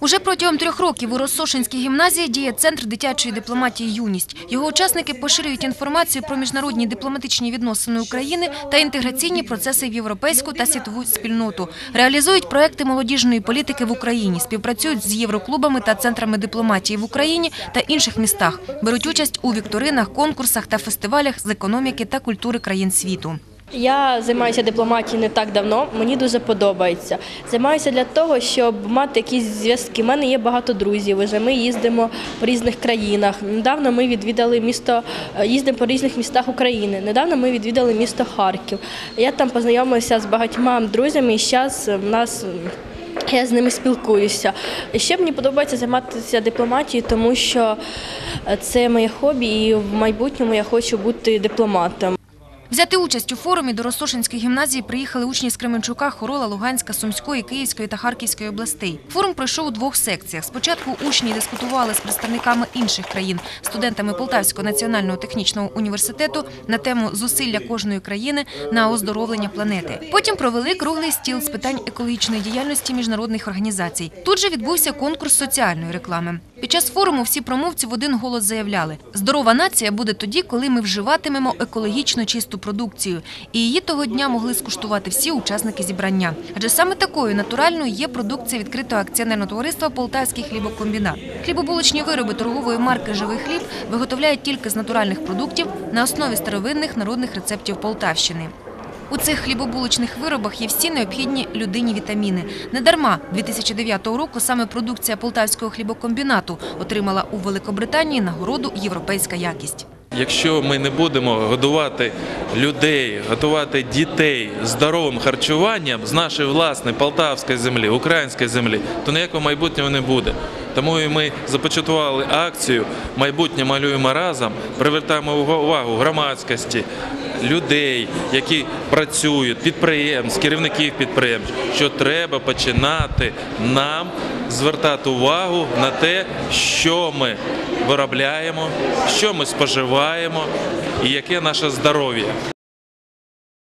Уже протягом трьох років у Россошинській гімназії діє центр дитячої дипломатії «Юність». Його учасники поширюють інформацію про міжнародні дипломатичні відносини України та інтеграційні процеси в європейську та світову спільноту. Реалізують проекти молодіжної політики в Україні, співпрацюють з євроклубами та центрами дипломатії в Україні та інших містах. Беруть участь у вікторинах, конкурсах та фестивалях з економіки та культури країн світу. Я займаюся дипломатією не так давно, мені дуже подобається. Займаюся для того, щоб мати якісь зв'язки. У мене є багато друзів. Вже ми їздимо по різних країнах. Недавно ми відвідали місто, е, їздимо по різних містах України. Недавно ми відвідали місто Харків. Я там познайомилася з багатьма друзями, і зараз в нас. Я з ними спілкуюся. Ще мені подобається займатися дипломатією, тому що е, це моє хобі, і в майбутньому я хочу бути дипломатом. Взяти участь у форумі до Ростошинської гімназії приїхали учні з Кременчука, Хорола, Луганська, Сумської, Київської та Харківської областей. Форум пройшов у двох секціях. Спочатку учні дискутували з представниками інших країн, студентами Полтавського національного технічного університету на тему зусилля кожної країни на оздоровлення планети. Потім провели круглий стіл з питань екологічної діяльності міжнародних організацій. Тут же відбувся конкурс соціальної реклами. Під час форуму всі промовці в один голос заявляли: здорова нація буде тоді, коли ми вживатимемо екологічно чисту продукцію. І її того дня могли скуштувати всі учасники зібрання. Адже саме такою натуральною є продукція відкритого акціонерного товариства Полтавський хлібокомбінат. Хлібобулочні вироби торгової марки Живий хліб виготовляють тільки з натуральних продуктів на основі старовинних народних рецептів Полтавщини. У цих хлібобулочних виробах є всі необхідні людині вітаміни. Недарма 2009 року саме продукція Полтавського хлібокомбінату отримала у Великобританії нагороду Європейська якість. Якщо ми не будемо годувати людей, готувати дітей здоровим харчуванням з нашої власної полтавської землі, української землі, то ніякого майбутнього не буде. Тому і ми започаткували акцію Майбутнє малюємо разом, привертаємо увагу громадськості, людей, які працюють, підприємств, керівників підприємств, що треба починати нам звертати увагу на те, що ми виробляємо, що ми споживаємо і яке наше здоров'я.